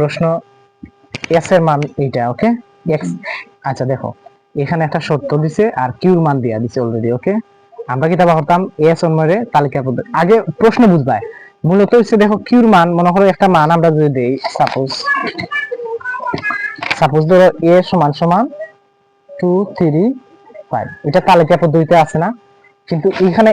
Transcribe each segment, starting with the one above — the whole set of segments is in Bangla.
প্রশ্ন এস এর মান এইটা ওকে এক্স আচ্ছা দেখো, এখানে একটা শর্ত দিছে আর কিউর মান দিয়া দিছে অলরেডি ওকে আমরা কি তা করতাম এস অনুমানে তালিকা পদ্ধতি আগে প্রশ্ন বুঝবাই মূলত হচ্ছে দেখো কিউর মান, মনে করো একটা মান আমরা যদি দেই সাপোজ সাপোজ ধরো এ সমান সমান টু থ্রি ফাইভ এটা তালিকা পদ্ধতিতে আছে না? কিন্তু এখানে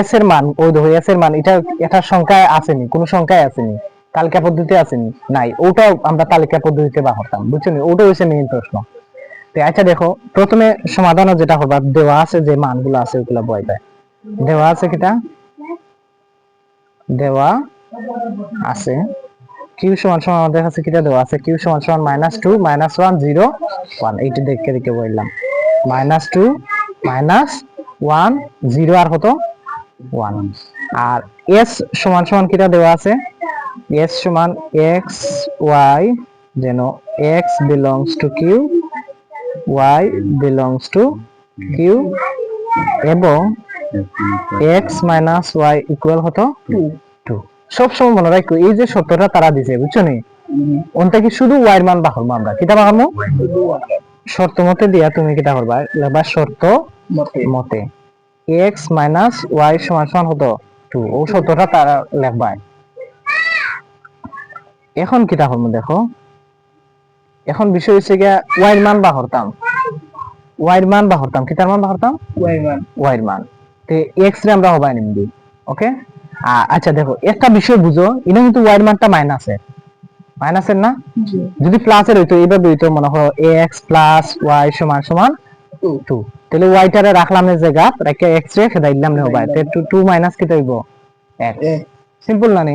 এস এর মান, ওই দেখো এস এর মান, এটা এটা সংখ্যায় আসেনি, কোনো সংখ্যায় আসেনি। তালিকা পদ্ধতিতে আসেনি? নাই, ওটাও আমরা তালিকা পদ্ধতিতে বা করতাম বুঝছ নি? ওটা হচ্ছে মেইন প্রশ্ন। তো আচ্ছা দেখো, প্রথমে সমাধানও যেটা হবে, দেওয়া আছে যে মানগুলো আছে, ওগুলো বয় দেয়। দেওয়া আছে কিটা? দেওয়া আছে। কিউ সমান সমান আমাদের কাছে কিটা দেওয়া আছে? কিউ সমান সমান minus two minus one zero one এইটা দেখে দেখে বললাম। Minus two minus one zero আর কত? ওয়ান আর এস সমান সমান কিটা দেওয়া আছে? এস সমান এক্স ওয়াই যেন X belongs to Q Y belongs to Q এবং এক্স মাইনাস ওয়াই ইকুয়াল কত টু সব সময় মনে রাখো এই যে সত্যটা তারা দিছে বুঝছ নি? ওনটা কি শুধু ওয়াইয়ের মান বাহরবো আমরা? কিটা বাহামো শর্ত মতে দিয়া তুমি কিটা করবা? লেবা শর্ত মতে। এক্স মাইনাস ওয়াই সমান সমান হতো টু ও শর্তটা তারা লেখবা এখন কিটা করব দেখো? এখন বিষয় হচ্ছে গিয়া ওয়াইয়ের মান বাহরতাম ওয়াইয়ের মান বাহরতাম কিটার মান বাহরতাম ওয়াইয়ের মান তে এক্স রে আমরা হবাই নিমদি ওকে? আচ্ছা দেখো একটা বিষয় বুঝো এটা কিন্তু ওয়াইয়ের মানটা মাইনাসের মাইনাসের না? যদি প্লাসের হইতো এইভাবে হইতো মনে করো এক্স প্লাস ওয়াই সমান সমান টু। তাহলে ওয়াইটারে রাখলাম এই জায়গা রেখে এক্স রে খেদা দিলাম নে হবাই। তে টু মাইনাস কি হইব? সিম্পল না নি?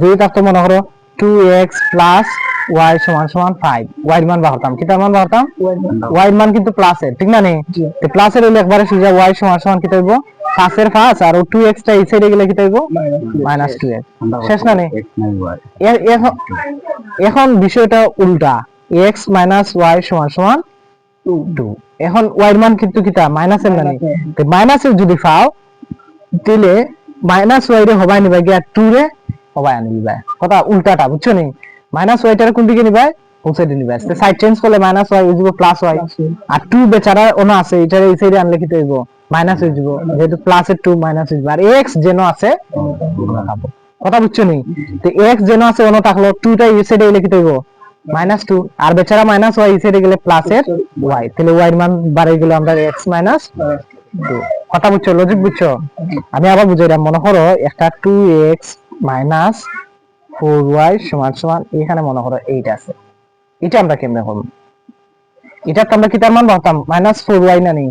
দুই থাকতো মনে করো টু এক্স প্লাস ওয়াই সমান সমান ফাইভ মান বাহতাম কিতার মান বাহতাম মান কিন্তু প্লাসের ঠিক না প্লাসের হইলে একবারে সোজা ওয়াই সমান সমান কি হইব? পাঁচের পাঁচ আর টু এক্স টা এই সাইডে গেলে কি মাইনাস টু এক্স শেষ না নি? এখন বিষয়টা উল্টা। এক্স মাইনাস ওয়াই সমান সমান টু এখন মান কিন্তু কিতা? মাইনাসের মানে মাইনাসের যদি পাও তাহলে মাইনাস ওয়াই রে হবাই নিবা গিয়া টু রে হবাই আনি নিবা কথা উল্টাটা বুঝছ নি? মাইনাস ওয়াইটারে কোন দিকে নিবা কোন সাইডে নিবা সাইড চেঞ্জ করলে মাইনাস ওয়াই যাব প্লাস ওয়াই আর টু বেচারা ওনা আছে এটারে এই সাইডে আনলে কি হইব। মাইনাস হয়ে যাব যেহেতু প্লাস এর টু মাইনাস হয়ে আর এক্স যেন আছে কথা বুঝছ নি? তো এক্স যেন আছে ওনো থাকল টুটা এই সাইডে এলে কি হইব। মাইনাস টু আর বেচারা মাইনাস ওয়াই সাইডে গেলে প্লাস এর ওয়াই তাহলে ওয়াই এর মান বাড়ে গেল আমরা এক্স মাইনাস কথা বুঝছ? লজিক বুঝছ? আমি আবার বুঝাইলাম মনে করো একটা two X minus four Y সমান সমান এখানে মনে করো এইট আছে। এটা আমরা কেমনে করব? এটা তো আমরা কি তার মান ভাবতাম? মাইনাস ফোর ওয়াই না নেই।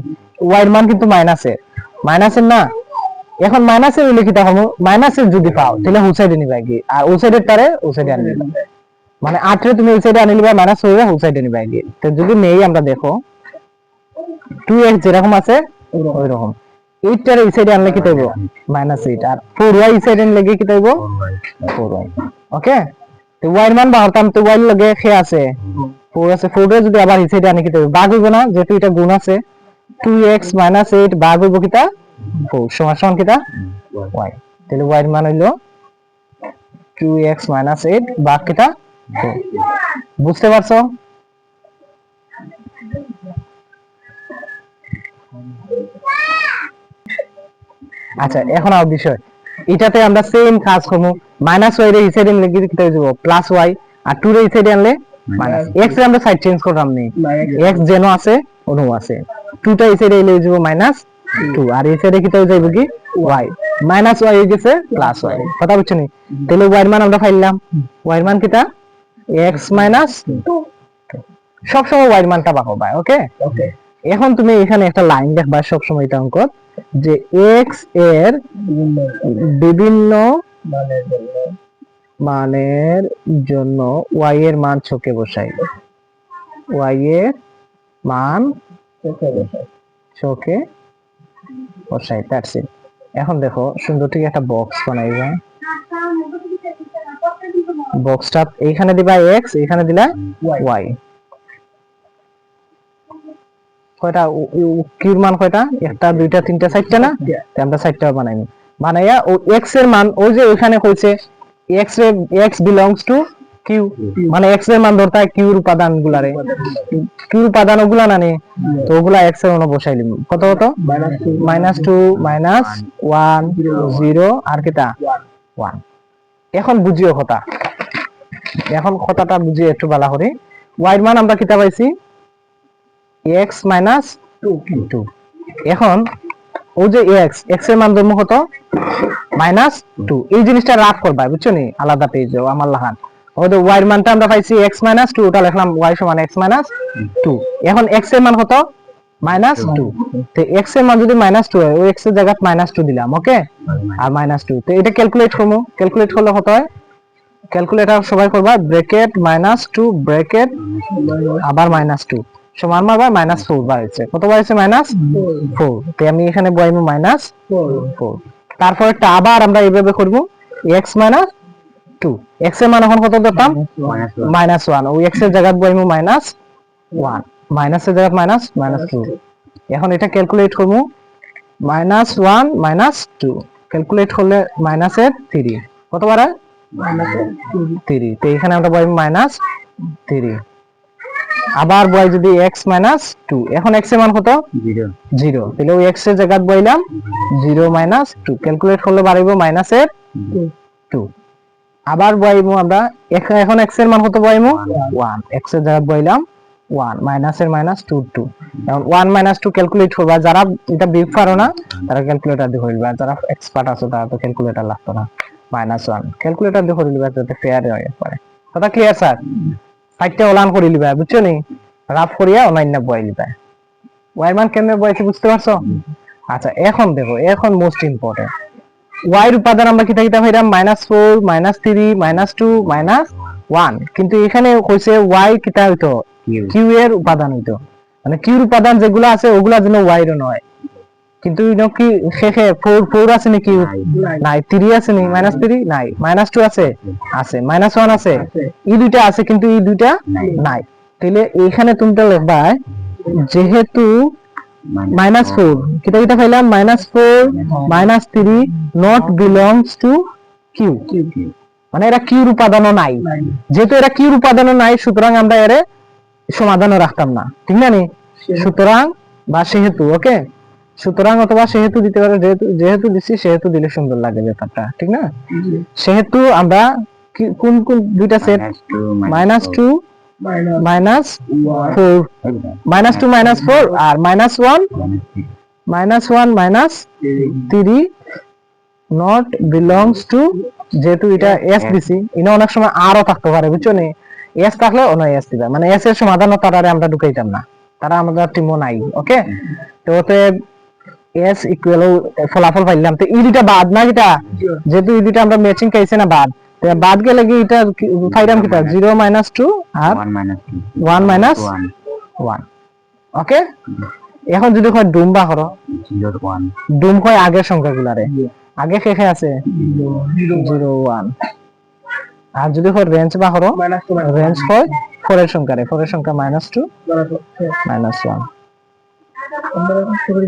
ওয়াই মান কিন্তু মাইনাসের মাইনাসের না। এখন মাইনাসের হইলে কি হব? মাইনাসের যদি পাও, তাহলে ও সাইডে নিবা কি? আর ও সাইডের তারে ও সাইডে আনবে। মানে আটরে তুমি এই সাইডে আনি নিবা মাইনাস হইবে ও সাইডে নিবা কি? তো যদি নেই আমরা দেখো টু এক্স যেরকম আছে ওই রকম এইটটার এই সাইডে আনলে কি হইব মাইনাস এইট আর ফোর ওয়াই সাইড আনলে কি হইব ফোর ওয়াই ওকে তো ওয়াই এর মান বাহতাম তো ওয়াই লগে খে আছে। ফোর আছে ফোর যদি আবার এই সাইডে আনি কি হইব বাঘ হইব না যেহেতু এটা গুণ আছে। টু এক্স মাইনাস এইট বাঘ হইব কিতা? ফোর সমান সমান কিতা? ওয়াই তাহলে ওয়াই মান হইল টু এক্স মাইনাস এইট বাঘ কিতা। বুঝতে পারছ? আচ্ছা এখন আর বিষয়। এটাতে আমরা সেম কাজ করব। মাইনাস ওয়াই রে এই সাইডে আনলে কি দিতে যাব প্লাস ওয়াই আর টু রে এই সাইডে আনলে মাইনাস এক্স রে আমরা সাইড চেঞ্জ করলাম নি। এক্স যেন আছে অনু আছে। টুটা এই সাইডে এলে যাব মাইনাস টু আর সাইডে কিটা যাইব কি? ওয়াই মাইনাস ওয়াই হয়ে গেছে প্লাস ওয়াই কথা বুঝছ নি? তাহলে ওয়াই এর মান আমরা পাইলাম। ওয়াই এর মান কিটা এক্স মাইনাস সব সময় ওয়াই এর মানটা পাবো ভাই ওকে ওকে এখন তুমি এখানে একটা লাইন দেখবা সব সময় এটা অঙ্ক যে এক্সের বিভিন্ন মানের জন্য ওয়াই এর মান ছকে বসাই। ওয়াই এর মান ছকে বসাই। দ্যাটস ইট এখন দেখো, সুন্দর ঠিক একটা বক্স বানাই যায় বক্সটা এইখানে দিবা এক্স এইখানে দিলা ওয়াই কয়টা? উ- মান কয়টা? একটা দুইটা তিনটা চারটা না? আমরা চারটা বানাইনি। বানাইয়া ও এক্সের মান ওই যে ওইখানে কইছে এক্সের এক্স বিলংস টু কিউ মানে এক্সের মান ধরতে হয় কিউর উপাদান গুলারে কিউর উপাদান ওগুলা না? নে তো ওগুলা এক্সের বসাই লিম। কত কত? Minus two minus one zero আর কিতা? ওয়ান এখন বুঝিও কথা। এখন কথাটা বুঝিয়ে একটু বলা করি। ওয়াই মান আমরা কিতা পাইছি? এক্স মাইনাস টু এখন ও যে এক্স এক্সের মান ধর্ম কত? মাইনাস টু এই জিনিসটা রাফ করবা, বুঝছ নি? আলাদা পেজে আমার লাহান ওদের ওয়াই এর মানটা আমরা পাইছি এক্স মাইনাস টু ওটা লিখলাম ওয়াই সমান এক্স মাইনাস টু এখন এক্সের মান কত? মাইনাস টু তো এক্সের মান যদি মাইনাস টু হয়, ওই এক্সের জায়গায় মাইনাস টু দিলাম ওকে আর মাইনাস টু তো এটা ক্যালকুলেট করব। ক্যালকুলেট করলে কত হয়? ক্যালকুলেটর সবাই করবা ব্র্যাকেট মাইনাস টু ব্র্যাকেট আবার মাইনাস টু সমান মারবা মাইনাস ফোর বাড়ছে কত বাড়ছে মাইনাস ফোর তো আমি এখানে বইবো মাইনাস ফোর তারপর একটা আবার আমরা এইভাবে করব। এক্স মাইনাস টু এক্সের মান এখন কত ধরতাম মাইনাস ওয়ান ওই এক্সের জায়গায় বইবো মাইনাস ওয়ান মাইনাস এর জায়গায় মাইনাস মাইনাস টু এখন এটা ক্যালকুলেট করব। Minus one minus two calculate করলে মাইনাসের থ্রি কত বাড়ায়? থ্রি তো এখানে আমরা বই মাইনাস থ্রি আবার বই যদি এক্স মাইনাস টু এখন এক্সের মান কত? জিরো তাহলে ওই এক্সের জায়গায় বইলাম জিরো মাইনাস টু ক্যালকুলেট করলে বাড়িব মাইনাসের টু আবার বইবো আমরা এখন এক্সের মান কত বইবো? ওয়ান এক্সের জায়গায় বইলাম ওয়ান মাইনাসের মাইনাস টু টু এখন ওয়ান মাইনাস টু ক্যালকুলেট করবা যারা এটা বিগ পারো না তারা ক্যালকুলেটর দিয়ে করবে আর যারা এক্সপার্ট আছে তারা তো ক্যালকুলেটর লাগতো না। মাইনাস ওয়ান ক্যালকুলেটর দিয়ে করে লিবা যাতে ফেয়ার হয়ে পারে কথা ক্লিয়ার স্যার সাইডটা ওলান করে লিবা বুঝছ নি? রাফ করিয়া অনলাইন বই লিবা। ওয়াই মান কেমনে বইছে বুঝতে পারছ আচ্ছা এখন দেখো, এখন মোস্ট ইম্পর্টেন্ট ওয়াই এর উপাদান আমরা কিতা কিতা পাইলাম minus four minus three minus two minus one কিন্তু এখানে কইছে ওয়াই কিতা হইতো কিউ এর উপাদান হইতো। মানে কিউর উপাদান যেগুলো আছে, ওগুলা যেন ওয়াই এর নয় কিন্তু কি শেষে ফোর ফোর আছে নাকি? নাই থ্রি আছে নি? মাইনাস থ্রি নাই মাইনাস টু আছে। আছে মাইনাস ওয়ান আছে। এই দুইটা আছে কিন্তু এই দুইটা নাই। তাহলে এইখানে তুমি লিখবা যেহেতু মাইনাস ফোর কিতা কিতা পাইলাম minus four minus three not belongs to Q মানে এরা কিউর উপাদানও নাই। যেহেতু এরা কিউর উপাদানও নাই সুতরাং আমরা এর সমাধানও রাখতাম না। ঠিক না নি? সুতরাং বা সেহেতু ওকে সুতরাং অথবা সেহেতু দিতে পারে যেহেতু যেহেতু দিছি সেহেতু দিলে সুন্দর লাগে ব্যাপারটা ঠিক না? সেহেতু আমরা কোন কোন দুইটা set minus two minus four minus two minus four R minus one minus one minus three not belongs to যেহেতু এটা এস দিছি ইনো অনেক সময় আরও থাকতে পারে বুঝছ নি? এস থাকলে অন্য এস দিবে মানে এস এর সমাধান তারারে আমরা ঢুকাইতাম না তারা আমাদের টিমও নাই ওকে তো ওতে এস ইকুয়াল ফলাফল পাইলাম। তো দুটা বাদ না কিটা? যেহেতু দুটা আমরা ম্যাচিং খাইছে না বাদ। বাদ গেলে কি এটা পাইলাম কিটা? জিরো মাইনাস টু আর ওয়ান মাইনাস ওয়ান ওকে এখন যদি কয় ডুম বা করো ডুম কয় আগের সংখ্যাগুলারে। আগে শেষে আছে? জিরো ওয়ান আর যদি হয় রেঞ্জ বা করো রেঞ্জ হয় ফোরের সংখ্যারে। ফোরের সংখ্যা মাইনাস টু মাইনাস ওয়ান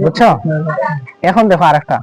বুঝছ? এখন দেখো আরেকটা।